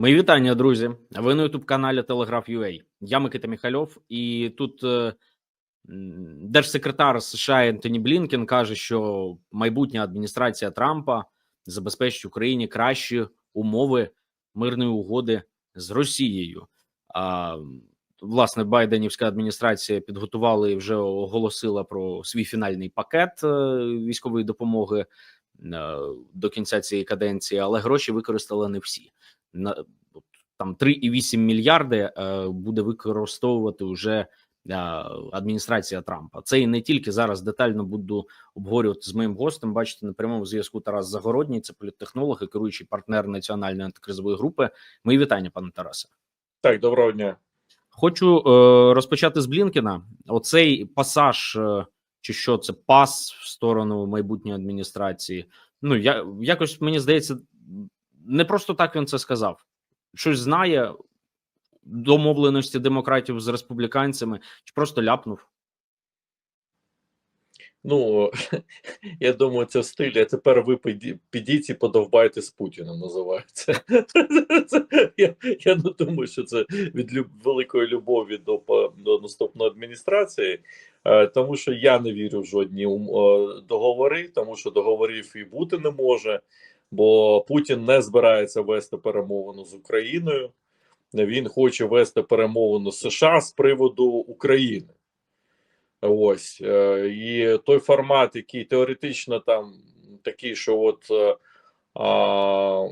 Мої вітання, друзі. Ви на youtube каналі Telegraph.ua. Я Микита Міхальов, і тут е, держсекретар США Ентоні Блінкен каже, що майбутня адміністрація Трампа забезпечить Україні кращі умови мирної угоди з Росією. А власне Байденівська адміністрація підготувала і вже оголосила про свій фінальний пакет е, військової допомоги е, до кінця цієї каденції, але гроші використали не всі там 3,8 мільярди е, буде використовувати вже е, адміністрація Трампа. Це і не тільки зараз детально буду обговорювати з моїм гостем. Бачите, на прямому зв'язку Тарас Загородній, це політтехнолог і керуючий партнер національної антикризової групи. Мої вітання, пане Тарасе. Так, доброго дня. Хочу е, розпочати з Блінкена. Оцей пасаж, е, чи що це пас в сторону майбутньої адміністрації. Ну я якось мені здається, не просто так він це сказав. Щось знає домовленості демократів з республіканцями, чи просто ляпнув. Ну я думаю, це в стилі. А тепер ви підіть і подовбайте з Путіним. Називається. Я, я не думаю, що це від люб, великої любові до, до наступної адміністрації, е, тому що я не вірю в жодні е, договори, тому що договорів і бути не може, бо Путін не збирається вести перемовину з Україною. Він хоче вести перемовину з США з приводу України. Ось е, і той формат, який теоретично там такий, що от е, а,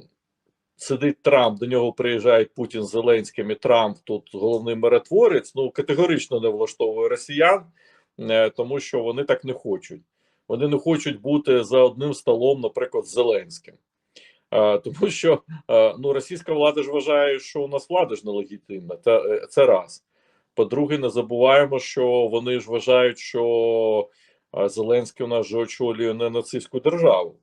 сидить Трамп, до нього приїжджають Путін з Зеленським і Трамп тут головний миротворець. Ну категорично не влаштовує росіян, е, тому що вони так не хочуть. Вони не хочуть бути за одним столом, наприклад, з Зеленським. Е, тому що е, ну російська влада ж вважає, що у нас влада ж нелегітимна. Та е, це раз. По-друге, не забуваємо, що вони ж вважають, що Зеленський у нас же очолює не нацистську державу,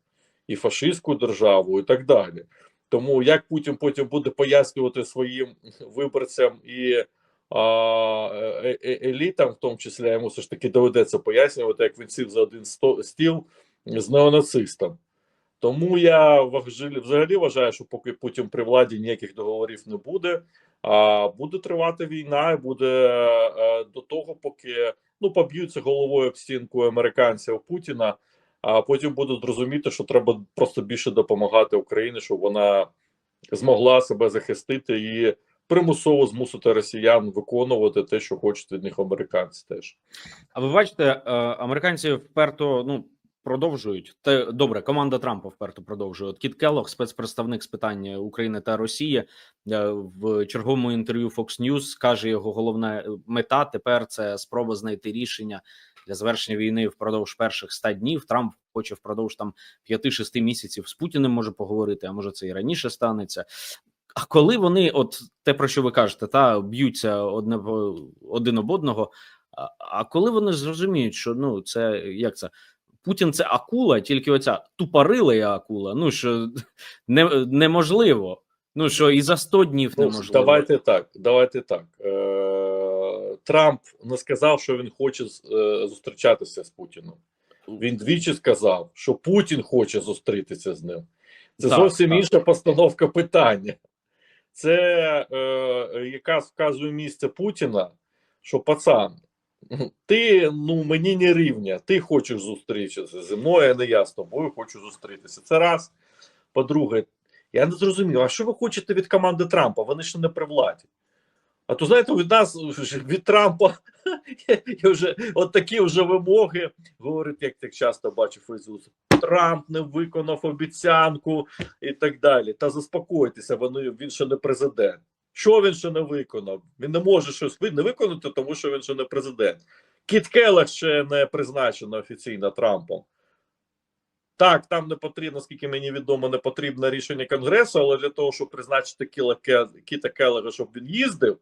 і фашистську державу, і так далі. Тому як Путін потім буде пояснювати своїм виборцям і а, е- е- елітам, в тому числі йому все ж таки доведеться пояснювати, як він сів за один стіл з неонацистом. Тому я взагалі вважаю, що поки Путін при владі ніяких договорів не буде. А буде тривати війна, і буде е, до того, поки ну поб'ються головою об стінку американців Путіна. А потім будуть розуміти, що треба просто більше допомагати Україні, щоб вона змогла себе захистити і примусово змусити росіян виконувати те, що хочуть від них американці. Теж А ви бачите, е, американці вперто ну продовжують те добре. Команда Трампа вперто продовжує. От Кіт Келлог, спецпредставник з питань України та Росії, е, в черговому інтерв'ю Fox News каже, його головна е, мета тепер це спроба знайти рішення для завершення війни впродовж перших 100 днів. Трамп хоче впродовж там 5-6 місяців з Путіним може поговорити. А може це і раніше станеться. А коли вони, от те про що ви кажете, та б'ються одне один об одного. А коли вони зрозуміють, що ну це як це Путін це акула, тільки оця тупорила акула. Ну що не, неможливо. Ну що і за 100 днів ну, неможливо. давайте так. Давайте так. Е- Трамп не сказав, що він хоче е, зустрічатися з Путіном. Він двічі сказав, що Путін хоче зустрітися з ним. Це Так, зовсім так. інша постановка питання. Це е, якраз вказує місце Путіна, що пацан, ти ну мені не рівня, ти хочеш зустрітися зі мною, а не я з тобою хочу зустрітися. Це раз. По-друге, я не зрозумів, а що ви хочете від команди Трампа? Вони ж не при владі. А то знаєте, від нас від Трампа я вже от такі вже вимоги говорить, як так часто бачив Ісус. Трамп не виконав обіцянку і так далі. Та заспокойтеся, вони він ще не президент. Що він ще не виконав? Він не може щось не виконати, тому що він ще не президент. Кіт Келлах ще не призначено офіційно Трампом. Так, там не потрібно, наскільки мені відомо, не потрібне рішення Конгресу, але для того, щоб призначити Кіта Келлера, щоб він їздив,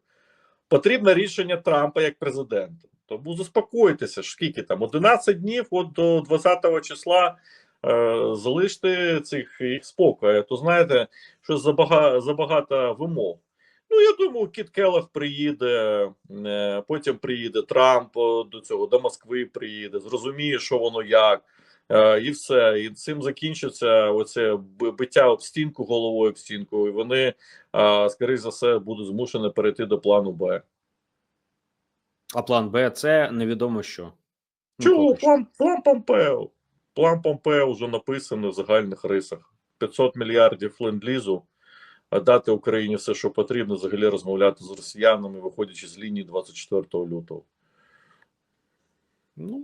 потрібне рішення Трампа як президента. Тому заспокойтеся, скільки там 11 днів, от до 20 числа е, залиште цих їх спокою. То знаєте, що забага, забагато вимог. Ну, я думаю, Кіт Келлах приїде, е, потім приїде Трамп е, до цього, до Москви приїде, зрозуміє, що воно як. Е, і все. І цим закінчиться оце биття об стінку головою об стінку. І вони, скоріш за все, будуть змушені перейти до плану Б. А план Б це невідомо що. Ну, Чого план, план Помпео? План Помпео вже написаний в загальних рисах. 500 мільярдів ленд-лізу, дати Україні все, що потрібно, взагалі розмовляти з росіянами, виходячи з лінії 24 лютого. Ну,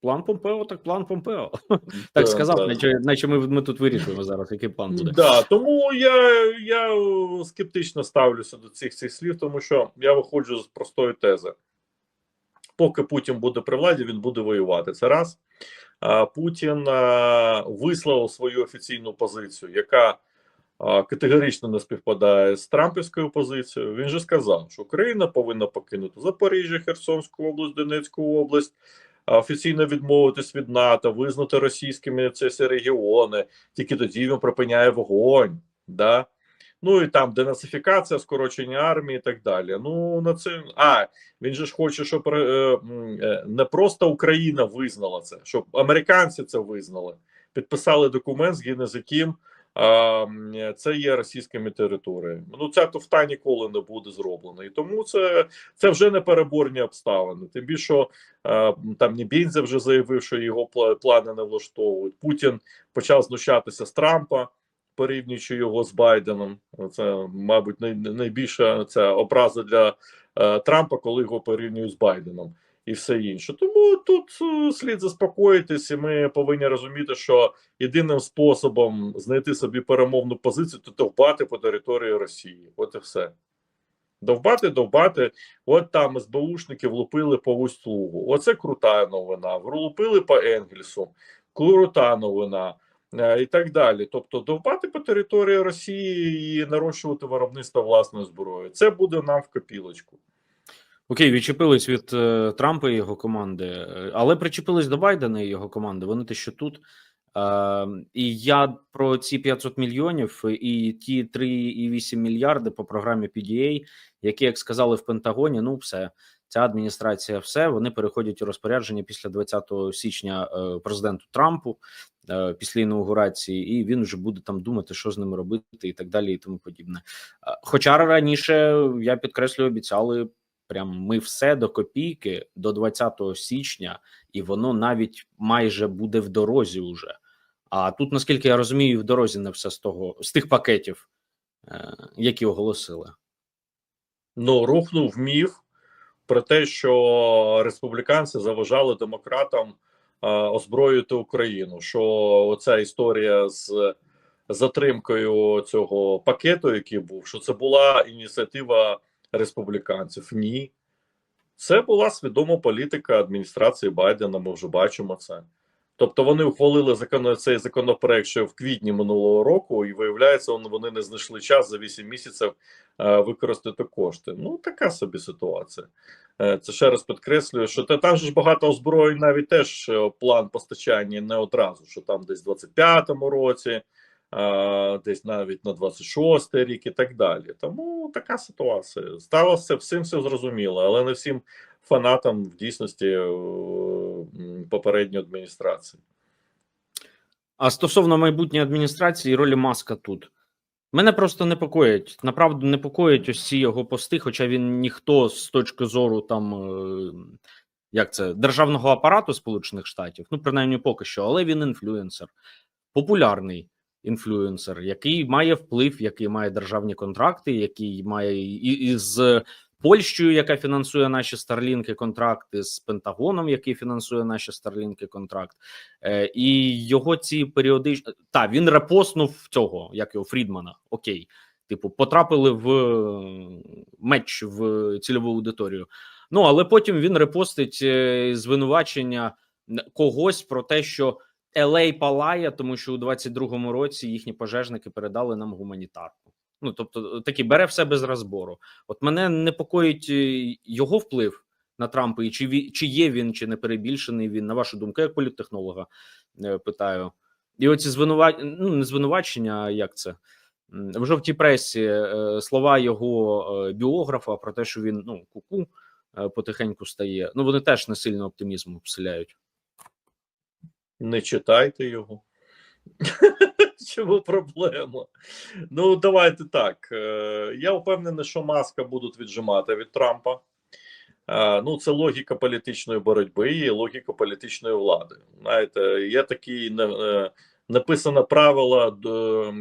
план Помпео, так план Помпео. Так сказав, наче, наче ми, ми тут вирішуємо зараз, який план буде. Да, тому я, я скептично ставлюся до цих цих слів, тому що я виходжу з простої тези. Поки Путін буде при владі, він буде воювати. Це раз. А, Путін а, висловив свою офіційну позицію, яка категорично не співпадає з Трампівською позицією. Він же сказав, що Україна повинна покинути Запоріжжя, Херсонську область, Донецьку область, офіційно відмовитись від НАТО, визнати російськими ці регіони. Тільки тоді він припиняє вогонь. Да? Ну і там денацифікація, скорочення армії і так далі. Ну на це а він же ж хоче, щоб е, е, не просто Україна визнала це, щоб американці це визнали, підписали документ, згідно з яким це є російськими територіями. Ну ця туфта ніколи не буде зроблена, і тому це, це вже не переборні обставини. Тим більше там Нібінзя вже заявив, що його плани не влаштовують. Путін почав знущатися з Трампа порівнюючи його з Байденом. Це, мабуть, най, найбільша ця образа для е, Трампа, коли його порівнюють з Байденом і все інше. Тому тут е, слід заспокоїтись, і ми повинні розуміти, що єдиним способом знайти собі перемовну позицію то довбати по території Росії. От і все. Довбати, довбати. От там СБУшники влупили по Усть-Лугу. Оце крута новина. Влупили по Енгельсу. Крута новина е, і так далі. Тобто, довбати по території Росії і нарощувати виробництво власної зброї. Це буде нам в копілочку. Окей, відчепились від е, Трампа і його команди, е, але причепились до Байдена і його команди. Вони те, що тут. Е, і я про ці 500 мільйонів і ті 3,8 мільярди по програмі PDA, які, як сказали в Пентагоні, ну все, ця адміністрація, все вони переходять у розпорядження після 20 січня е, президенту Трампу е, після інаугурації, і він вже буде там думати, що з ними робити, і так далі, і тому подібне. Хоча раніше я підкреслюю, обіцяли прям ми все до копійки до 20 січня, і воно навіть майже буде в дорозі уже. А тут, наскільки я розумію, в дорозі не все з того з тих пакетів, е, які оголосили. Ну, рухнув міф про те, що республіканці заважали демократам е, озброїти Україну. Що оця історія з затримкою цього пакету, який був, що це була ініціатива республіканців. Ні, це була свідома політика адміністрації Байдена. Ми вже бачимо це. Тобто вони ухвалили закон, цей законопроект ще в квітні минулого року, і виявляється, вони не знайшли час за 8 місяців е, використати кошти. Ну така собі ситуація. Е, це ще раз підкреслюю, що та там ж багато озброєнь, навіть теж е, план постачання не одразу, що там десь в 25-му році, десь навіть на 26-й рік і так далі. Тому така ситуація. Сталося всім все зрозуміло, але не всім фанатам в дійсності е, попередньої адміністрації. А стосовно майбутньої адміністрації ролі маска тут. Мене просто непокоїть. Направду непокоїть ці його пости, хоча він ніхто з точки зору там е, як це державного апарату Сполучених Штатів, ну принаймні поки що, але він інфлюенсер, популярний інфлюенсер, який має вплив, який має державні контракти, який має і, і з Польщею, яка фінансує наші старлінки, контракти з Пентагоном, який фінансує наші старлінки, контракт. Е, і його ці періодичні та він репостнув цього, як його Фрідмана. Окей, типу, потрапили в меч в цільову аудиторію. Ну але потім він репостить е, звинувачення когось про те, що LA палає, тому що у 22-му році їхні пожежники передали нам гуманітарку. Ну тобто, такі бере все без розбору. От мене непокоїть е, його вплив на Трампа, і чи чи є він, чи не перебільшений він, на вашу думку, як політтехнолога, е, питаю. І оці звинувачення, ну не звинувачення, а як це? В жовтій пресі е, слова його е, біографа про те, що він ну куку е, потихеньку стає. Ну вони теж не сильно оптимізму вселяють. Не читайте його. Чому проблема? Ну, давайте так. Е, Я впевнений, що маска будуть віджимати від Трампа. Е, Ну, це логіка політичної боротьби і логіка політичної влади. Знаєте, є такі е, написане правило,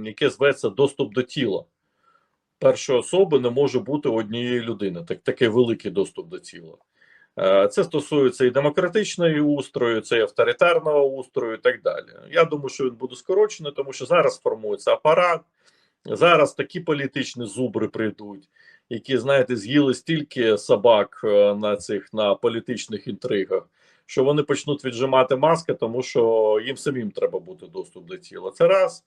яке зветься доступ до тіла. Першої особи не може бути однієї людини. Так, такий великий доступ до тіла. Е, Це стосується і демократичної устрою, це і авторитарного устрою, і так далі. Я думаю, що він буде скорочений, тому що зараз формується апарат. Зараз такі політичні зубри прийдуть, які, знаєте, з'їли стільки собак е, на цих на політичних інтригах, що вони почнуть віджимати маски, тому що їм самим треба бути доступ до тіла. Це раз.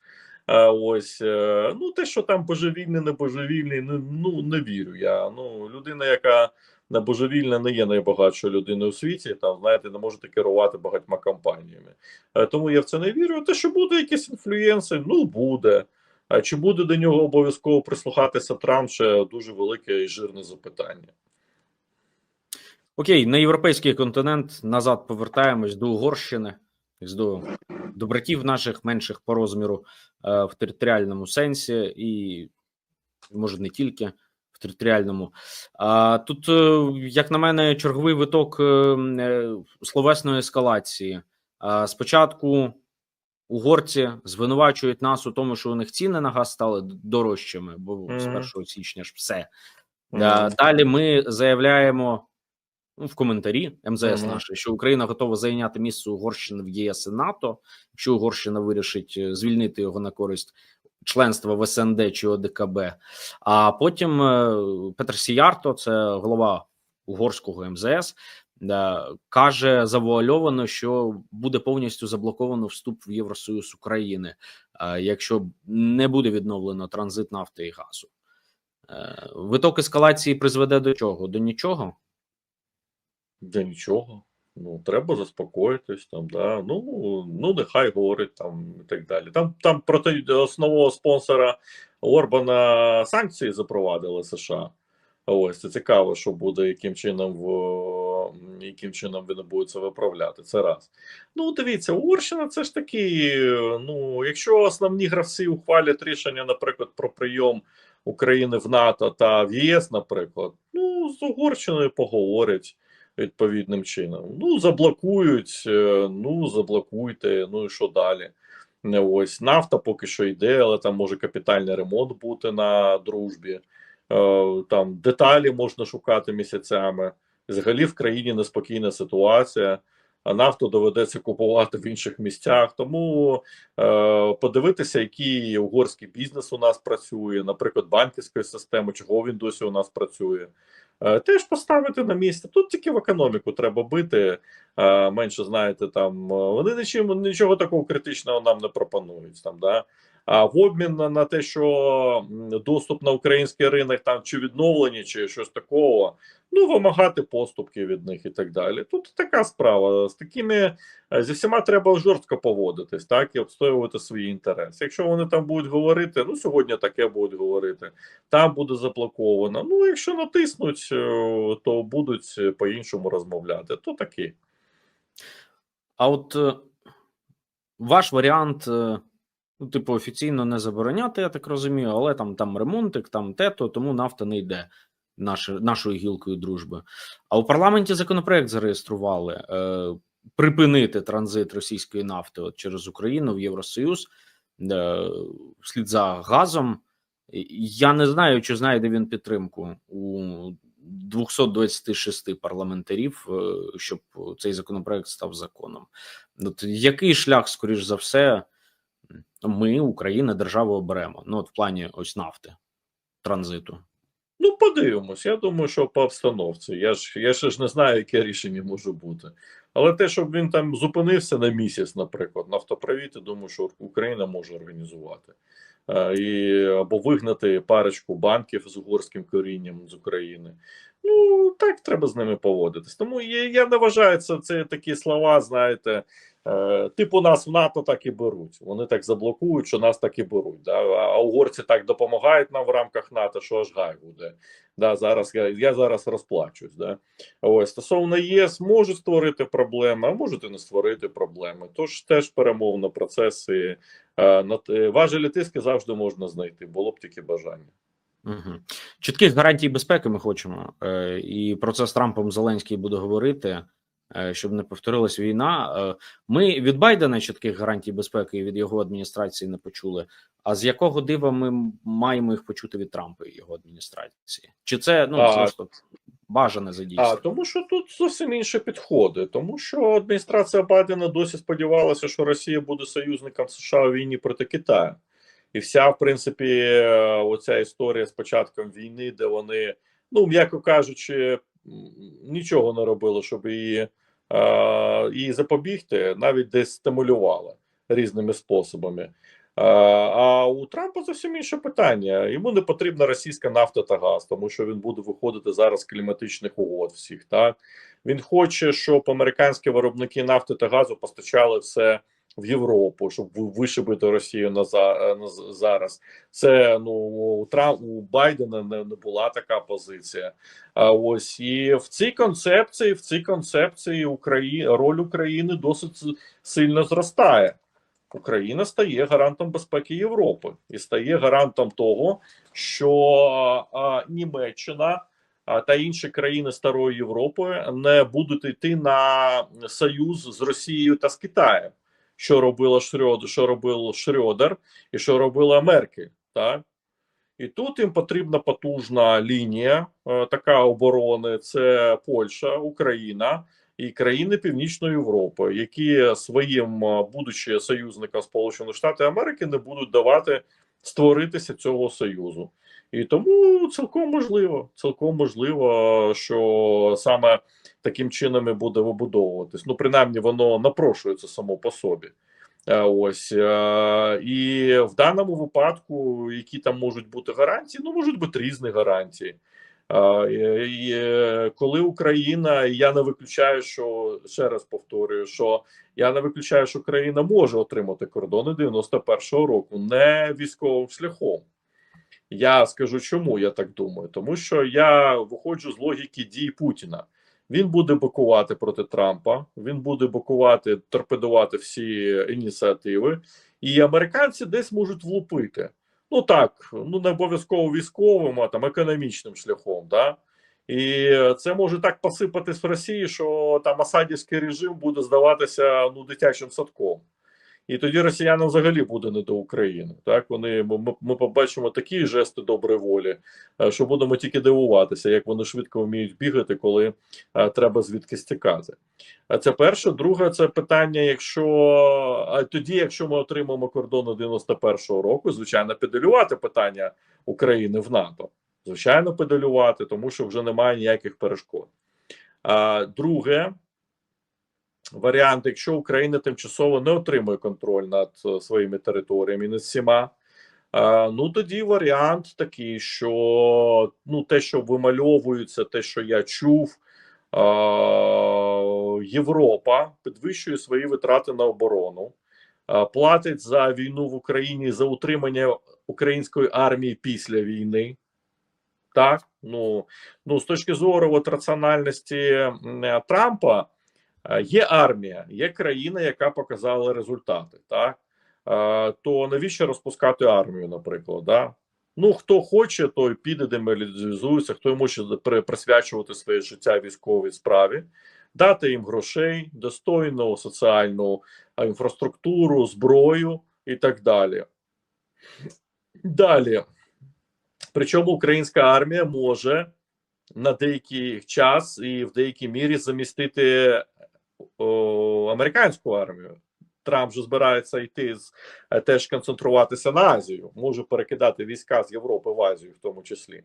А ось е, ну те, що там божевільний, не божевільний, ну, ну не вірю я. Ну людина, яка божевільна, не є найбагатшою людиною у світі. Там знаєте, не можете керувати багатьма компаніями. Е, Тому я в це не вірю. Те, що буде якийсь інфлюєнсер, ну буде. А чи буде до нього обов'язково прислухатися Трамп? Ще дуже велике і жирне запитання. Окей, на європейський континент назад повертаємось до Угорщини, до, до братів наших менших по розміру е, в територіальному сенсі, і може не тільки територіальному. А тут, е, як на мене, черговий виток е, е, словесної ескалації. Спочатку угорці звинувачують нас у тому, що у них ціни на газ стали дорожчими, бо з 1 січня ж все. Мгм. Е, Далі ми заявляємо ну, в коментарі МЗС Мгм. наше, що Україна готова зайняти місце Угорщини в ЄС і НАТО, якщо Угорщина вирішить звільнити його на користь членства в СНД чи ОДКБ. А потім е, Петр Сіярто, це голова угорського МЗС, каже завуальовано, що буде повністю заблоковано вступ в Євросоюз України, е, якщо не буде відновлено транзит нафти і газу. Е, Виток ескалації призведе до чого? До нічого. Для нічого. Ну, треба заспокоїтись там, да. Ну, ну нехай говорить там і так далі. Там, там проти основного спонсора Орбана санкції запровадили США. Ось це цікаво, що буде, яким чином в яким чином вони будуть це виправляти. Це раз. Ну, дивіться, Угорщина це ж таки. Ну, якщо основні гравці ухвалять рішення, наприклад, про прийом України в НАТО та в ЄС, наприклад, ну з Угорщиною поговорять відповідним чином. Ну, заблокують, е, ну заблокуйте, ну і що далі? Ось нафта поки що йде, але там може капітальний ремонт бути на дружбі. Е, Там деталі можна шукати місяцями. Взагалі в країні неспокійна ситуація, а нафту доведеться купувати в інших місцях. Тому е, подивитися, який угорський бізнес у нас працює, наприклад, банківської системи, чого він досі у нас працює. Е, Теж поставити на місце. Тут тільки в економіку треба бити. е, Менше знаєте, там е, вони нічим нічого такого критичного нам не пропонують. Там да а в обмін на, те, що доступ на український ринок там чи відновлення, чи щось такого, ну вимагати поступки від них і так далі. Тут така справа. З такими е, зі всіма треба жорстко поводитись, так і відстоювати свої інтереси. Якщо вони там будуть говорити, ну сьогодні таке будуть говорити, там буде заблоковано. Ну, якщо натиснуть, е, то будуть е, по-іншому розмовляти. То такі. А от е, ваш варіант, ну, типу, офіційно не забороняти, я так розумію, але там, там ремонтик, там тето, тому нафта не йде наш, нашою гілкою дружби. А у парламенті законопроект зареєстрували е, припинити транзит російської нафти от, через Україну в Євросоюз е, вслід за газом. Я не знаю, чи знайде він підтримку у 226 парламентарів, е, щоб цей законопроект став законом. От який шлях, скоріш за все, ми, Україна, держава оберемо? Ну, от в плані ось нафти, транзиту. Ну, подивимось. Я думаю, що по обстановці. Я ж я ще ж не знаю, яке рішення може бути. Але те, щоб він там зупинився на місяць, наприклад, нафтопровід, я думаю, що Україна може організувати. Е, І або вигнати парочку банків з угорським корінням з України, Ну так треба з ними поводитись. Тому я, я не вважаю це, це такі слова, знаєте. Е, типу нас в НАТО так і беруть. Вони так заблокують, що нас так і беруть. Да? А угорці так допомагають нам в рамках НАТО, що аж гай буде. Да, зараз я, я зараз розплачусь. Да? Ось стосовно ЄС можуть створити проблеми, а можуть і не створити проблеми. Тож теж перемовні процеси. Е, те- важелі тиски завжди можна знайти. Було б тільки бажання. Угу. Чітких гарантій безпеки ми хочемо, е, і про це з Трампом Зеленський буде говорити, е, щоб не повторилась війна. Е, Ми від Байдена чітких гарантій безпеки і від його адміністрації не почули. А з якого дива ми маємо їх почути від Трампа і його адміністрації? Чи це ну А, просто бажане А тому, що тут зовсім інші підходи. Тому що адміністрація Байдена досі сподівалася, що Росія буде союзником США у війні проти Китаю. І вся, в принципі, е, оця історія з початком війни, де вони, ну м'яко кажучи, нічого не робили, щоб її, е, її запобігти, навіть десь стимулювали різними способами. Е, А у Трампа зовсім інше питання. Йому не потрібна російська нафта та газ, тому що він буде виходити зараз з кліматичних угод всіх. Так він хоче, щоб американські виробники нафти та газу постачали все в Європу, щоб ви- вишибити Росію на, за, на зараз. Це ну у Трамп у Байдена не, не була така позиція. А ось і в цій концепції, в цій концепції Украї... роль України досить сильно зростає. Україна стає гарантом безпеки Європи і стає гарантом того, що а, Німеччина а, та інші країни Старої Європи не будуть йти на союз з Росією та з Китаєм, що робила Шрёдер, що робив Шрёдер і що робила Меркель. Так? І тут їм потрібна потужна лінія е, така оборони: це Польща, Україна і країни Північної Європи, які своїм, е, будучи союзником Сполучених Штатів Америки, не будуть давати створитися цього союзу. І тому цілком можливо, цілком можливо, що саме таким чином і буде вибудовуватись. Ну, принаймні, воно напрошується само по собі. Е, Ось е, і в даному випадку, які там можуть бути гарантії, ну можуть бути різні гарантії. Е, і, Коли Україна, я не виключаю, що ще раз повторюю, що я не виключаю, що Україна може отримати кордони 91-го року не військовим шляхом. Я скажу, чому я так думаю, тому що я виходжу з логіки дій Путіна. Він буде бокувати проти Трампа, він буде бокувати, торпедувати всі ініціативи, і американці десь можуть влупити. Ну так, ну не обов'язково військовим, а там економічним шляхом. Да? І це може так посипатись в Росії, що там Асадівський режим буде здаватися ну дитячим садком. І тоді росіянам взагалі буде не до України. Так вони ми, ми побачимо такі жести доброї волі, е, що будемо тільки дивуватися, як вони швидко вміють бігати, коли е, треба звідкись тікати. А це перше. Друге, це питання. Якщо а тоді, якщо ми отримаємо кордони 91-го року, звичайно, педалювати питання України в НАТО. Звичайно, педалювати, тому що вже немає ніяких перешкод. А друге. Варіант, якщо Україна тимчасово не отримує контроль над е, своїми територіями, над всіма, е, ну тоді варіант такий, що ну те, що вимальовується, те, що я чув, е, Європа підвищує свої витрати на оборону, платить за війну в Україні за утримання української армії після війни. Так, ну ну з точки зору от, раціональності Трампа. Е, Є армія, є країна, яка показала результати, так Е, то навіщо розпускати армію, наприклад? Да? Ну хто хоче, той піде демобілізується, хто може присвячувати своє життя військовій справі, дати їм грошей, достойну соціальну е, інфраструктуру, зброю і так далі. Далі. Причому українська армія може на деякий час і в деякій мірі замістити о, американську армію. Трамп же збирається йти з е, теж концентруватися на Азію, може перекидати війська з Європи в Азію, в тому числі.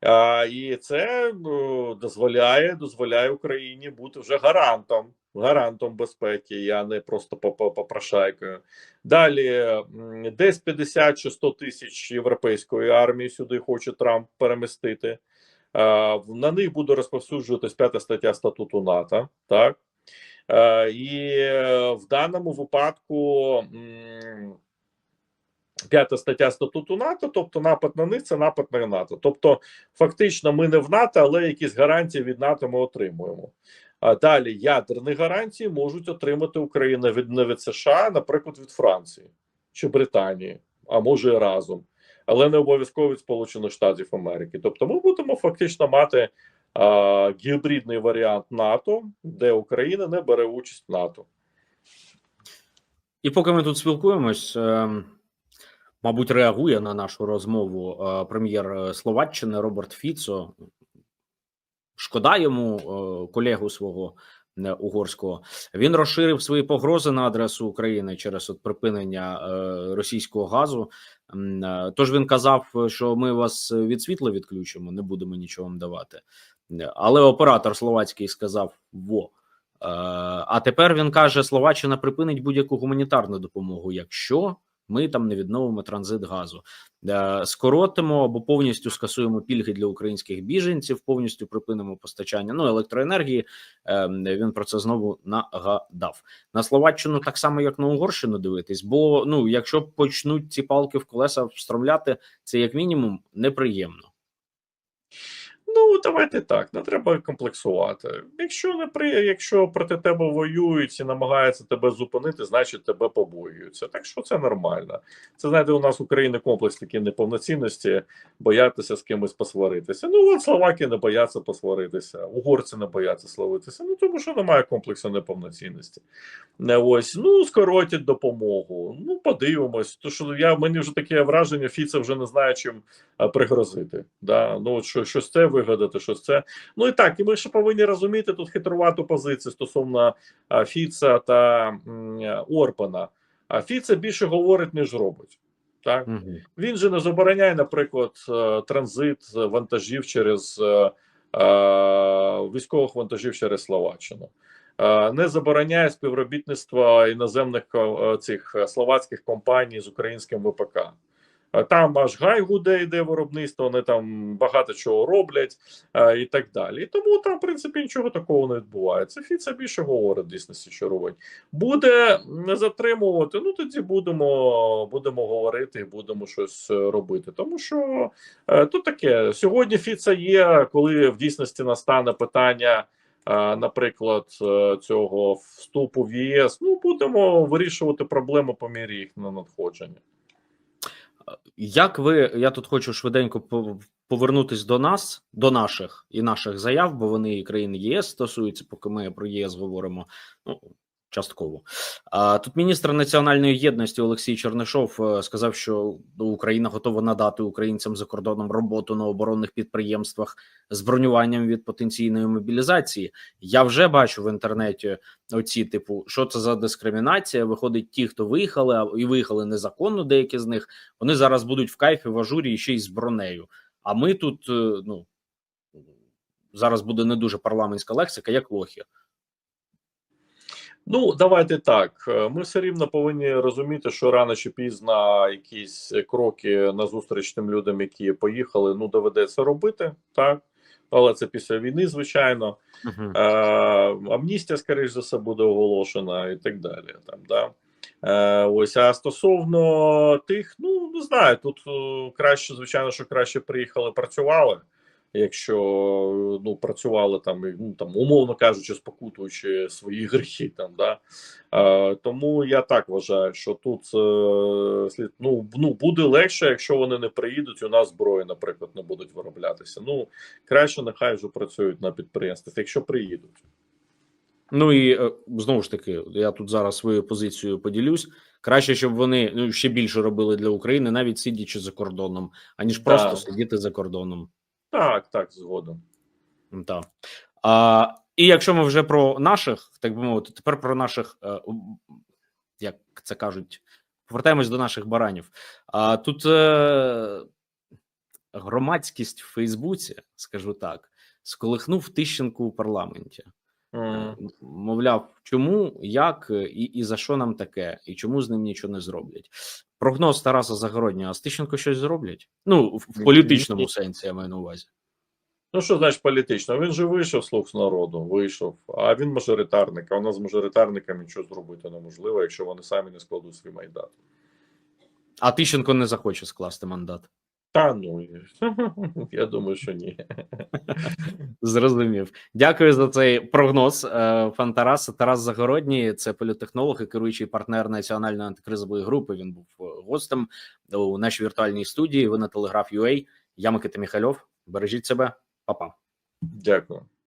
А, і це ну, дозволяє дозволяє Україні бути вже гарантом, гарантом безпеки, а не просто по- по- попрошайкою. Далі десь 50 чи 100 тисяч європейської армії сюди хоче Трамп перемістити. Е, на них буде розповсюджуватись п'ята стаття статуту НАТО. Так е, і в даному випадку. П'ята стаття статуту НАТО, тобто напад на них це напад на НАТО. Тобто, фактично, ми не в НАТО, але якісь гарантії від НАТО ми отримуємо. А далі ядерні гарантії можуть отримати Україна від не від США, наприклад, від Франції чи Британії, а може і разом, але не обов'язково від Сполучених Штатів Америки. Тобто, ми будемо фактично мати а, гібридний варіант НАТО, де Україна не бере участь в НАТО. І поки ми тут спілкуємось, ем, мабуть, реагує на нашу розмову е, прем'єр Словаччини Роберт Фіцо. Шкода йому е, колегу свого е, угорського. Він розширив свої погрози на адресу України через от припинення е, російського газу. Е, Тож він казав, що ми вас від світла відключимо, не будемо нічого вам давати. Е, Але оператор словацький сказав: во. Е, А тепер він каже: Словаччина припинить будь-яку гуманітарну допомогу, якщо ми там не відновимо транзит газу, Е, скоротимо або повністю скасуємо пільги для українських біженців, повністю припинимо постачання ну електроенергії. Е, Він про це знову нагадав на Словаччину, так само як на Угорщину дивитись. Бо ну, якщо почнуть ці палки в колеса встромляти, це як мінімум неприємно. Ну, давайте так, не треба комплексувати. Якщо не при якщо проти тебе воюють і намагаються тебе зупинити, значить тебе побоюються. Так що це нормально. Це знаєте, у нас в Україні комплекс такі неповноцінності, боятися з кимось посваритися. Ну от словаки не бояться посваритися, угорці не бояться сваритися. Ну тому що немає комплексу неповноцінності. Не ось ну скоротять допомогу. Ну подивимось. То що я мені вже таке враження, Фіце вже не знає чим пригрозити. Да? Ну от що щось це вигадати, щось це. Ну і так, і ми ще повинні розуміти тут хитрувату позицію стосовно Фіца та Орбана. А Фіце більше говорить, ніж робить. Так Угу. він же не забороняє, наприклад, е, транзит вантажів через е, е, військових вантажів через Словаччину. Е, Не забороняє співробітництва іноземних цих словацьких компаній з українським ВПК. Е, Там аж гай гуде йде виробництво, вони там багато чого роблять е, і так далі. Тому там, в принципі, нічого такого не відбувається. Фіца більше говорить що робить. Буде не затримувати. Ну тоді будемо, будемо говорити і будемо щось е, робити. Тому що тут таке сьогодні Фіца є, коли в дійсності настане питання. Наприклад, цього вступу в ЄС, ну будемо вирішувати проблеми по мірі їх на надходження. Як ви, я тут хочу швиденько по- повернутись до нас, до наших і наших заяв, бо вони і країн ЄС стосуються, поки ми про ЄС говоримо. Ну, частково. Тут міністр національної єдності Олексій Чернишов е, сказав, що Україна готова надати українцям за кордоном роботу на оборонних підприємствах з бронюванням від потенційної мобілізації. Я вже бачу в інтернеті оці, типу, що це за дискримінація. Виходить, ті, хто виїхали, і виїхали незаконно, деякі з них вони зараз будуть в кайфі в ажурі і ще й з бронею. А ми тут е, ну зараз буде не дуже парламентська лексика, як лохи. Ну, давайте так. Е, Ми все рівно повинні розуміти, що рано чи пізно якісь кроки назустріч тим людям, які поїхали, ну доведеться робити, так. Але це після війни, звичайно. Е, амністія, скоріш за все, буде оголошена і так далі. Там, да. Е, ось, а стосовно тих, ну не знаю, тут краще, звичайно, що краще приїхали, працювали. Якщо ну працювали там, ну там умовно кажучи, спокутуючи свої гріхи, там да е, тому я так вважаю, що тут е, слід ну, ну буде легше, якщо вони не приїдуть. У нас зброї, наприклад, не будуть вироблятися. Ну краще нехай вже працюють на підприємствах, якщо приїдуть. Ну і е, знову ж таки, я тут зараз свою позицію поділюсь. Краще, щоб вони ну ще більше робили для України, навіть сидячи за кордоном, аніж просто сидіти за кордоном. Так, так, згодом. Так. А, і якщо ми вже про наших, так би мовити, тепер про наших, е, як це кажуть, повертаємось до наших баранів. А тут е, громадськість в Фейсбуці, скажу так, сколихнув Тищенку у парламенті. Е, Мовляв, чому, як і, і за що нам таке, і чому з ним нічого не зроблять. Прогноз Тараса Загороднього, а з Тищенко щось зроблять? Ну, в, в політичному сенсі я маю на увазі. Ну, що значить політично? Він же вийшов слуг з народу, вийшов, а він мажоритарник. А у нас з мажоритарниками нічого зробити неможливо, якщо вони самі не складуть свій майдат. А Тищенко не захоче скласти мандат. Та ну я думаю, що ні. Зрозумів. Дякую за цей прогноз. е, Пан Тарас. Тарас Загородній, це політехнолог і керуючий партнер національної антикризової групи. Він був е, гостем у нашій віртуальній студії. Ви на телеграф UA. Я Микита Міхальов. Бережіть себе, Па-па. Дякую.